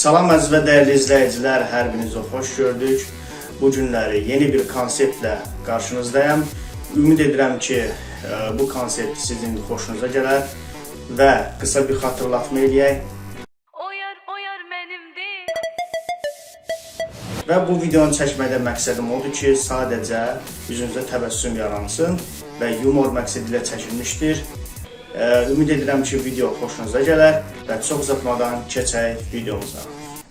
Salam əziz və dəyərli izləyicilər, hər birinizi xoş gördük. Bu günləri yeni bir konseptlə qarşınızdayım. Ümid edirəm ki, e, bu konsept sizin xoşunuza gələr və qısa bir xatırlatma eləyək. Oyar oyar mənimdir. Və bu videonu çəkməkdə məqsədim odur ki, sadəcə üzünüzdə təbəssüm yaransın və yumor məqsədi ilə çəkilmişdir. Ə, Ümid edirəm ki, video xoşunuza gələr və çox uzatmadan keçək videomuza.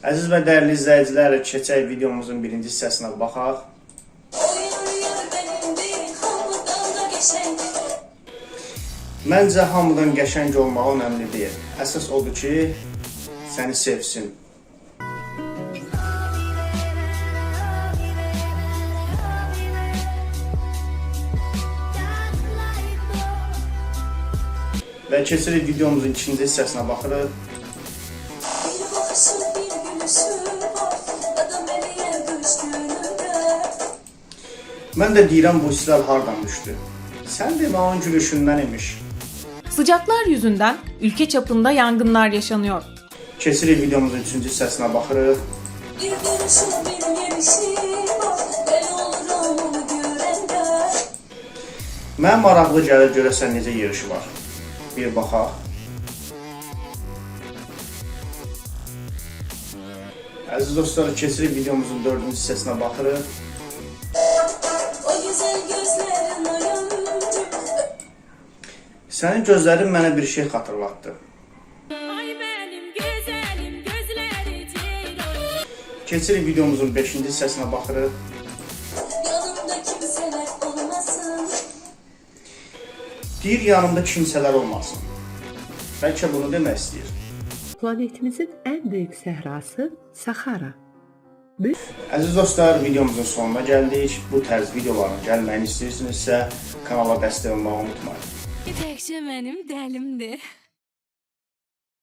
Əziz və dəyərli izləyicilər, keçək videomuzun birinci hissəsinə baxaq. Məncə hamıdan qəşəng olmaq önəmli deyil. Əsas odur ki, səni sevsin. Və keçirik videomuzun ikinci hissəsinə baxırıq. Mən də deyirəm bu hisslər hardan düşdü? Sən demə onun gülüşündən imiş. Sıcaklar yüzünden ülke çapında yangınlar yaşanıyor. Keçirik videomuzun üçüncü hissəsinə baxırıq. Bir gülüşü bir gelişi var, olurum onu. Mənə maraqlı gəlir görəsən necə yerişi var. Bir baxaq. Əziz dostlar, keçirik videomuzun dördüncü hissəsinə baxırıq. Sənin gözlərin mənə bir şey xatırlatdı. Keçirik videomuzun 5-ci hissəsinə baxırıq. Yanımda Deyir yanımda kimsələr olmasın. Bəlkə bunu demək istəyir. Planetimizin en büyük səhrası Sahara. Əziz dostlar, videomuzun sonuna gəldik. Bu tərz videoların gəlməyini istəyirsinizsə kanala dəstək olmağı unutmayın. Təkcə mənim dəlimdir.